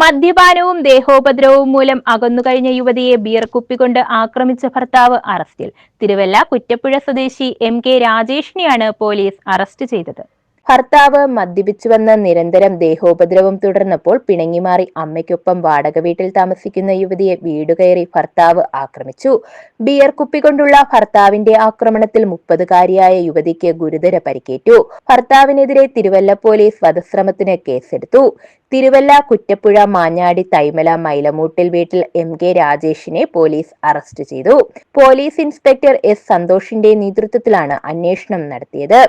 മദ്യപാനവും ദേഹോപദ്രവവും മൂലം അകന്നുകഴിഞ്ഞ യുവതിയെ ബിയർ കുപ്പികൊണ്ട് ആക്രമിച്ച ഭർത്താവ് അറസ്റ്റിൽ. തിരുവല്ല കുറ്റപ്പുഴ സ്വദേശി എം കെ രാജേഷിനെയാണ് പോലീസ് അറസ്റ്റ് ചെയ്തത്. ഭർത്താവ് മദ്യപിച്ചുവെന്ന് നിരന്തരം ദേഹോപദ്രവം തുടർന്നപ്പോൾ പിണങ്ങിമാറി അമ്മയ്ക്കൊപ്പം വാടക വീട്ടിൽ താമസിക്കുന്ന യുവതിയെ വീടുകയറി ഭർത്താവ് ആക്രമിച്ചു. ബിയർ കുപ്പി കൊണ്ടുള്ള ഭർത്താവിന്റെ ആക്രമണത്തിൽ മുപ്പതുകാരിയായ യുവതിക്ക് ഗുരുതര പരിക്കേറ്റു. ഭർത്താവിനെതിരെ തിരുവല്ല പോലീസ് വധശ്രമത്തിന് കേസെടുത്തു. തിരുവല്ല കുറ്റപ്പുഴ മാഞ്ഞാടി തൈമല മൈലമൂട്ടിൽ വീട്ടിൽ എം കെ രാജേഷിനെ പോലീസ് അറസ്റ്റ് ചെയ്തു. പോലീസ് ഇൻസ്പെക്ടർ എസ് സന്തോഷിന്റെ നേതൃത്വത്തിലാണ് അന്വേഷണം നടത്തിയത്.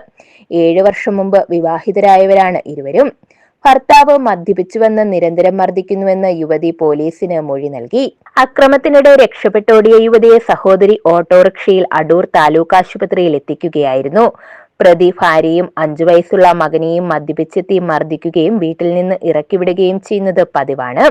ഏഴു വർഷം മുമ്പ് വിവാഹിതരായവരാണ് ഇരുവരും. ഭർത്താവ് മദ്യപിച്ചുവെന്ന് നിരന്തരം മർദ്ദിക്കുന്നുവെന്ന് യുവതി പോലീസിന് മൊഴി നൽകി. അക്രമത്തിനിടെ രക്ഷപ്പെട്ടോടിയ യുവതിയെ സഹോദരി ഓട്ടോറിക്ഷയിൽ അടൂർ താലൂക്ക് ആശുപത്രിയിൽ എത്തിക്കുകയായിരുന്നു. പ്രതി ഭാര്യയും അഞ്ചു വയസ്സുള്ള മകനെയും മദ്യപിച്ചെത്തി മർദ്ദിക്കുകയും വീട്ടിൽ നിന്ന് ഇറക്കിവിടുകയും ചെയ്യുന്നത് പതിവാണ്.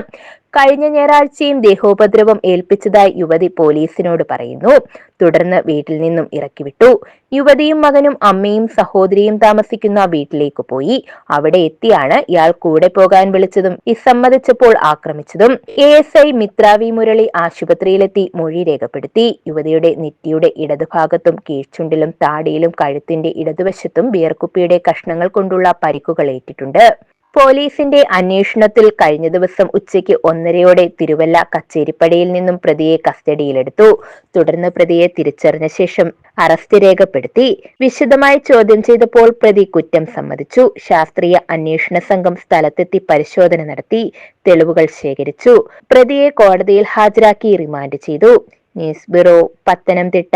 കഴിഞ്ഞ ഞായറാഴ്ചയും ദേഹോപദ്രവം ഏൽപ്പിച്ചതായി യുവതി പോലീസിനോട് പറയുന്നു. തുടർന്ന് വീട്ടിൽ നിന്നും ഇറക്കിവിട്ടു. യുവതിയും മകനും അമ്മയും സഹോദരിയും താമസിക്കുന്ന വീട്ടിലേക്ക് പോയി. അവിടെ എത്തിയാണ് ഇയാൾ കൂടെ പോകാൻ വിളിച്ചതും വിസമ്മതിച്ചപ്പോൾ ആക്രമിച്ചതും. എ എസ് ഐ മിത്രാവി മുരളി ആശുപത്രിയിലെത്തി മൊഴി രേഖപ്പെടുത്തി. യുവതിയുടെ നെറ്റിയുടെ ഇടതുഭാഗത്തും കീഴ്ചുണ്ടിലും താടിയിലും കഴുത്തിന്റെ ഇടതുവശത്തും ബിയർകുപ്പിയുടെ കഷ്ണങ്ങൾ കൊണ്ടുള്ള പരിക്കുകൾ ഏറ്റിട്ടുണ്ട്. പോലീസിന്റെ അന്വേഷണത്തിൽ കഴിഞ്ഞ ദിവസം ഉച്ചയ്ക്ക് ഒന്നരയോടെ തിരുവല്ല കച്ചേരിപ്പടിയിൽ നിന്നും പ്രതിയെ കസ്റ്റഡിയിലെടുത്തു. തുടർന്ന് പ്രതിയെ തിരിച്ചറിഞ്ഞ ശേഷം അറസ്റ്റ് രേഖപ്പെടുത്തി. വിശദമായി ചോദ്യം ചെയ്തപ്പോൾ പ്രതി കുറ്റം സമ്മതിച്ചു. ശാസ്ത്രീയ അന്വേഷണ സംഘം സ്ഥലത്തെത്തി പരിശോധന നടത്തി. തെളിവുകൾ ശേഖരിച്ചു. പ്രതിയെ കോടതിയിൽ ഹാജരാക്കി റിമാൻഡ് ചെയ്തു. News bureau Pathanamthitta.